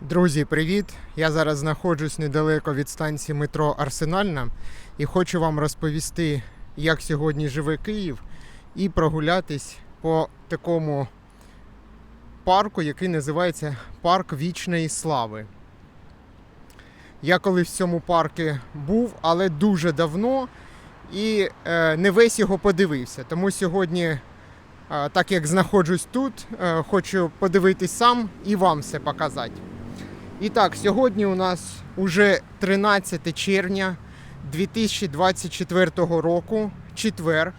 Друзі, привіт! Я зараз знаходжусь недалеко від станції метро Арсенальна і хочу вам розповісти, як сьогодні живе Київ, і прогулятись по такому парку, який називається Парк Вічної Слави. Я колись в цьому парку був, але дуже давно і е, не весь його подивився. Тому сьогодні, е, так як знаходжусь тут, е, хочу подивитись сам і вам все показати. І так, сьогодні у нас уже 13 червня 2024 року, четвер.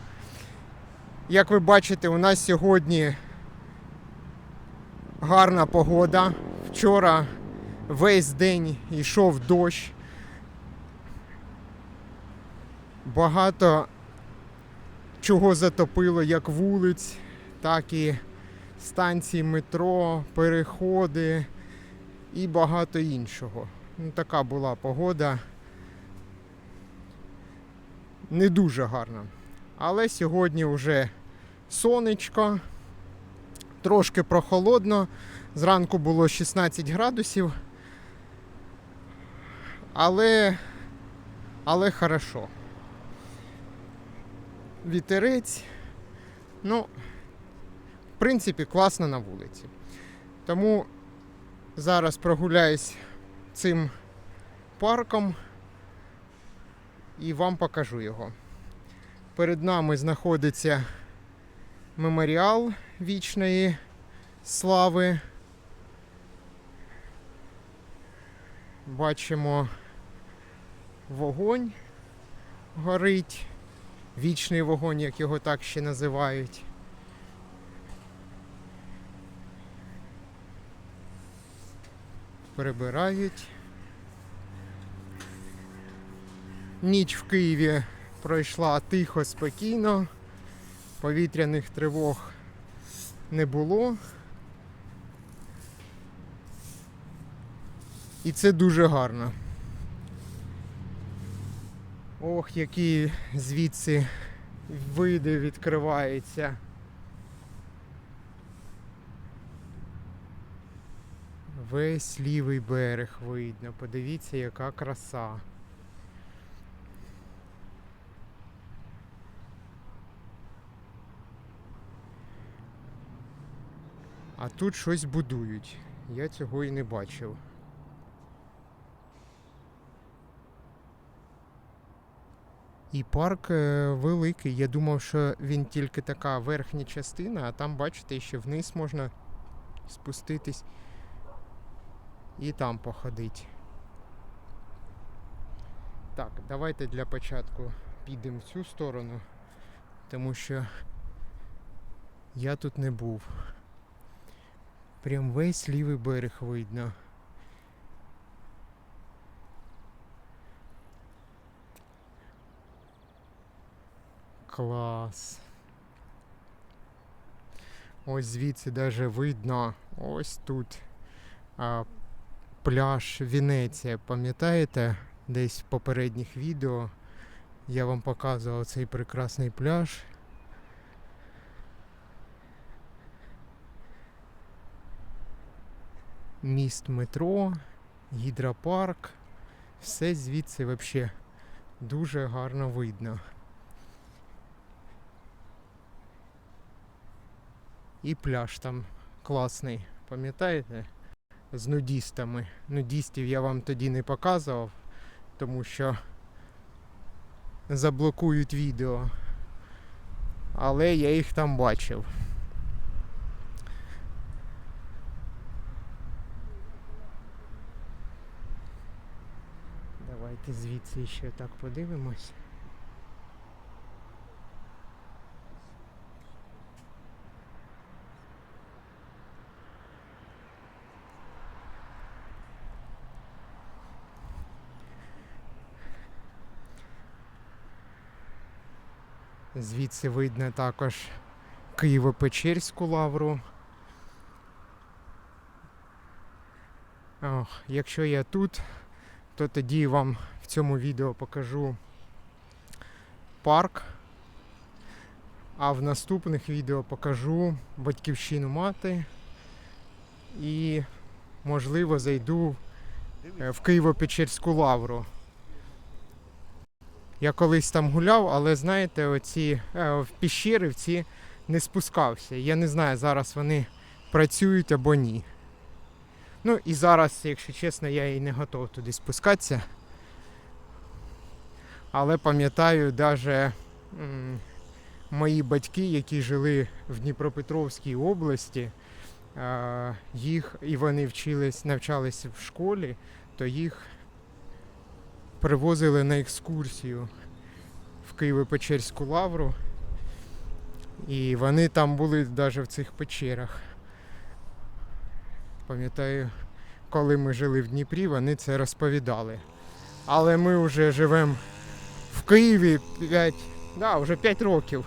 Як ви бачите, у нас сьогодні гарна погода. Вчора весь день йшов дощ. Багато чого затопило, як вулиць, так і станції метро, переходи і багато іншого. Ну, така була погода. Не дуже гарна. Але сьогодні вже сонечко, трошки прохолодно. Зранку було 16 градусів. Але, але хорошо. Вітерець. Ну, в принципі, класно на вулиці. Тому Зараз прогуляюсь цим парком і вам покажу його. Перед нами знаходиться меморіал вічної слави. Бачимо вогонь горить. Вічний вогонь, як його так ще називають. Прибирають. Ніч в Києві пройшла тихо, спокійно, повітряних тривог не було. І це дуже гарно. Ох, які звідси види відкриваються. Весь лівий берег видно. Подивіться, яка краса. А тут щось будують. Я цього і не бачив. І парк е, великий. Я думав, що він тільки така верхня частина, а там, бачите, ще вниз можна спуститись і там походить. Так, давайте для початку підемо в цю сторону, тому що я тут не був. Прям весь лівий берег видно. Клас. Ось звідси даже видно, ось тут пляж Венеція. Пам'ятаєте, десь в попередніх відео я вам показував цей прекрасний пляж. Міст метро, гідропарк. Все звідси взагалі дуже гарно видно. І пляж там класний, пам'ятаєте? З нудістами. Нудістів я вам тоді не показував, тому що заблокують відео. Але я їх там бачив. Давайте звідси ще так подивимось. Звідси видно також Києво-Печерську лавру. Ох, якщо я тут, то тоді вам в цьому відео покажу парк. А в наступних відео покажу батьківщину мати і можливо, зайду е, в Києво-Печерську лавру. Я колись там гуляв, але знаєте, оці е, в піщери в ці не спускався. Я не знаю, зараз вони працюють або ні. Ну і зараз, якщо чесно, я і не готов туди спускатися. Але пам'ятаю, навіть мої батьки, які жили в Дніпропетровській області, е, їх і вони вчились, навчалися в школі, то їх привозили на екскурсію в Києво-Печерську лавру. І вони там були навіть в цих печерах. Пам'ятаю, коли ми жили в Дніпрі, вони це розповідали. Але ми вже живемо в Києві 5, да, вже 5 років.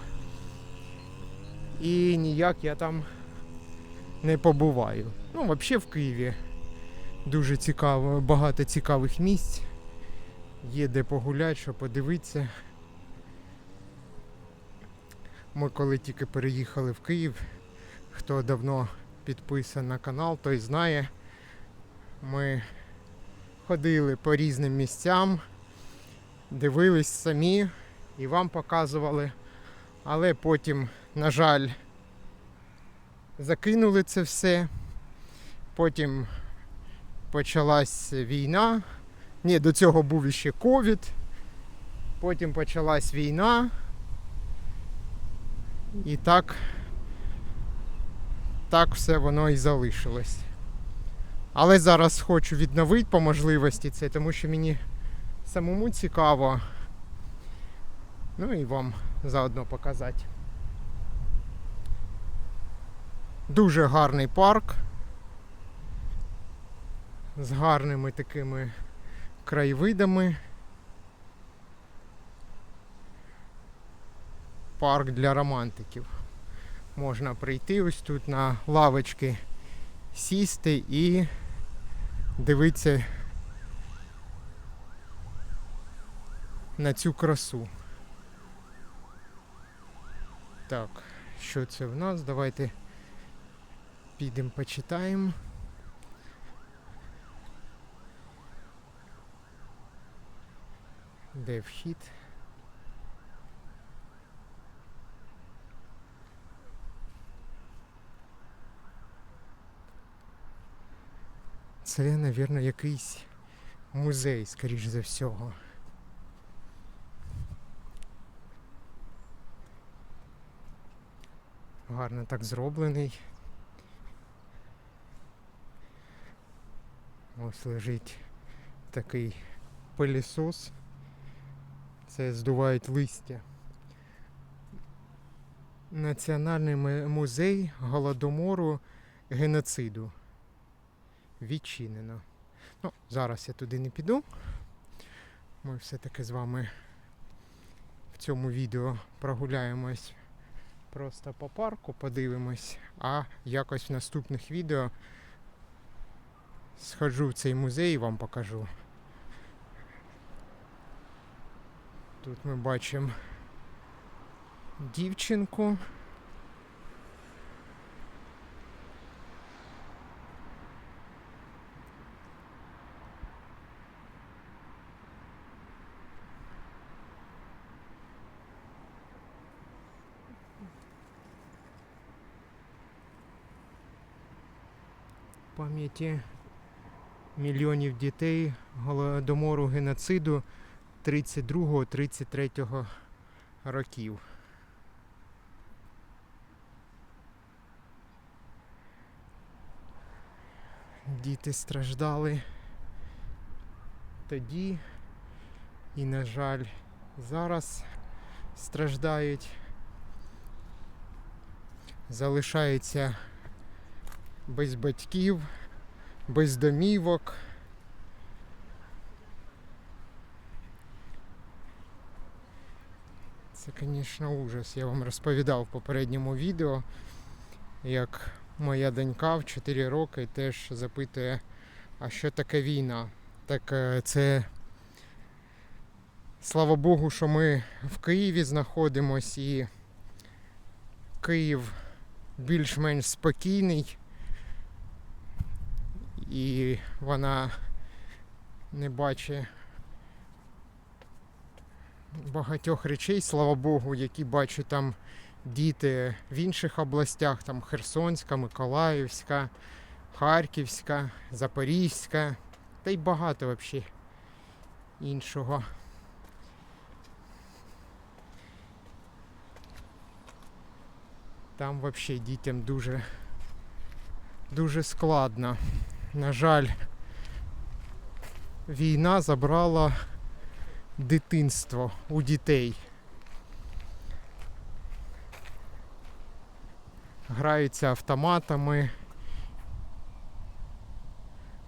І ніяк я там не побуваю. Ну, взагалі в Києві дуже цікаво, багато цікавих місць. Є де погуляти, що подивитися. Ми коли тільки переїхали в Київ, хто давно підписаний на канал, той знає. Ми ходили по різним місцям, дивились самі і вам показували. Але потім, на жаль, закинули це все. Потім почалась війна. Ні, до цього був іще ковід. Потім почалась війна. І так, так все воно і залишилось. Але зараз хочу відновити по можливості це, тому що мені самому цікаво. Ну і вам заодно показати. Дуже гарний парк. З гарними такими краєвидами. Парк для романтиків. Можна прийти ось тут на лавочки, сісти і дивитися на цю красу. Так, що це в нас? Давайте підемо почитаємо. Де вхід? Це, мабуть, якийсь музей, скоріш за всього. Гарно так зроблений. Ось лежить такий пилісос. Це здувають листя. Національний музей голодомору геноциду. Відчинено. Ну, зараз я туди не піду. Ми все-таки з вами в цьому відео прогуляємось просто по парку, подивимось, а якось в наступних відео схожу в цей музей і вам покажу. Тут ми бачимо дівчинку. пам'яті мільйонів дітей голодомору геноциду 32-33 років. Діти страждали тоді і, на жаль, зараз страждають. Залишаються без батьків, без домівок. Це, звісно, ужас. Я вам розповідав в попередньому відео, як моя донька в 4 роки теж запитує, а що таке війна? Так е, це слава Богу, що ми в Києві знаходимось і Київ більш-менш спокійний. і вона не бачить багатьох речей, слава Богу, які бачать там діти в інших областях, там Херсонська, Миколаївська, Харківська, Запорізька, та й багато взагалі іншого. Там взагалі дітям дуже, дуже складно. На жаль, війна забрала дитинство у дітей. Граються автоматами,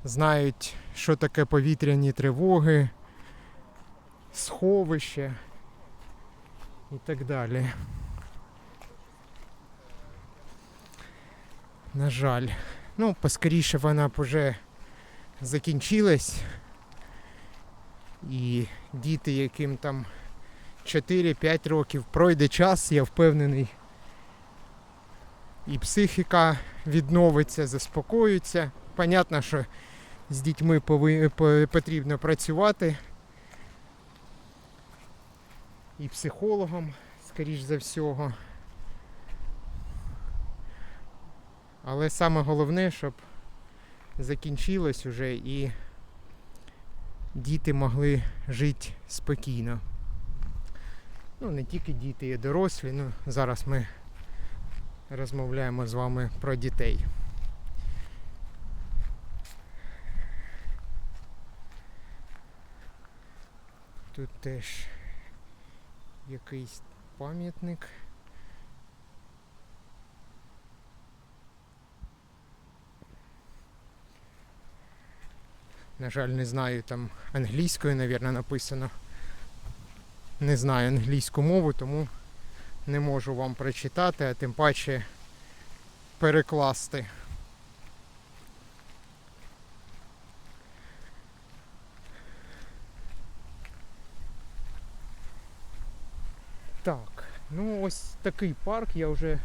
знають, що таке повітряні тривоги, сховище і так далі. На жаль. Ну, поскоріше вона б уже закінчилась. І діти, яким там 4-5 років пройде час, я впевнений. І психіка відновиться, заспокоїться. Понятно, що з дітьми потрібно працювати. І психологом, скоріш за всього. Але саме головне, щоб закінчилось уже і діти могли жити спокійно. Ну, не тільки діти, і дорослі. Ну, зараз ми розмовляємо з вами про дітей. Тут теж якийсь пам'ятник. На жаль, не знаю, там англійською, мабуть, написано. Не знаю англійську мову, тому не можу вам прочитати, а тим паче перекласти. Так, ну ось такий парк, я вже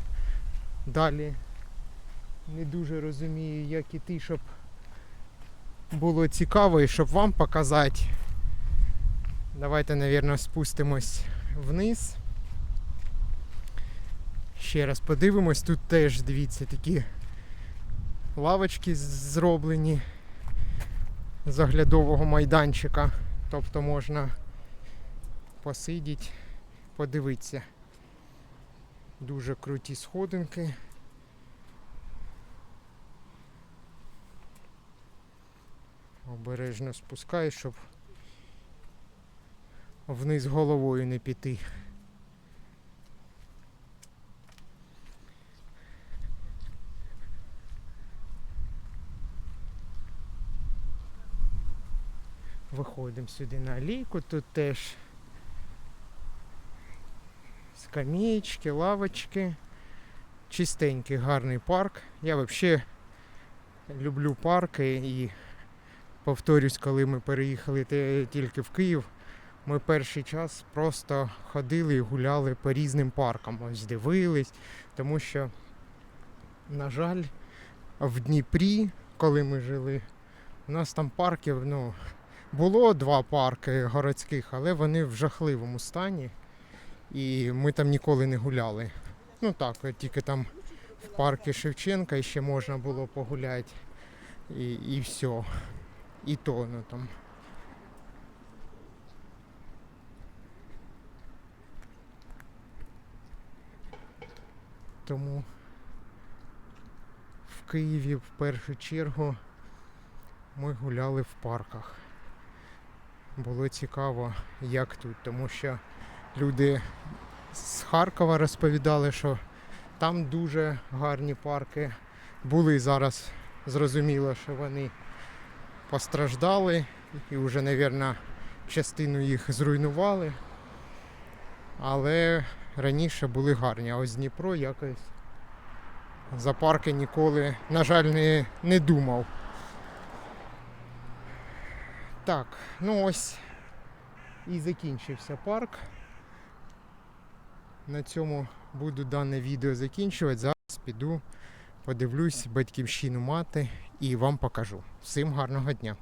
далі не дуже розумію, як іти, щоб було цікаво і щоб вам показати. Давайте, мабуть, спустимось вниз. Ще раз подивимось, тут теж дивіться такі лавочки зроблені з оглядового майданчика. Тобто можна посидіти, подивитися. Дуже круті сходинки. Обережно спускаю, щоб вниз головою не піти. Виходимо сюди на алейку, тут теж скамеечки, лавочки. Чистенький, гарний парк. Я взагалі люблю парки і повторюсь, коли ми переїхали тільки в Київ, ми перший час просто ходили і гуляли по різним паркам. Ось дивились, тому що, на жаль, в Дніпрі, коли ми жили, у нас там парків, ну, було два парки городських, але вони в жахливому стані. І ми там ніколи не гуляли. Ну так, тільки там в парку Шевченка ще можна було погуляти. І, і все. І то, ну там. Тому в Києві в першу чергу ми гуляли в парках. Було цікаво, як тут, тому що люди з Харкова розповідали, що там дуже гарні парки були зараз. Зрозуміло, що вони постраждали і вже, мабуть, частину їх зруйнували. Але раніше були гарні. А ось Дніпро якось за парки ніколи, на жаль, не, не думав. Так, ну ось і закінчився парк. На цьому буду дане відео закінчувати. Зараз піду, подивлюсь батьківщину мати і вам покажу. Всім гарного дня!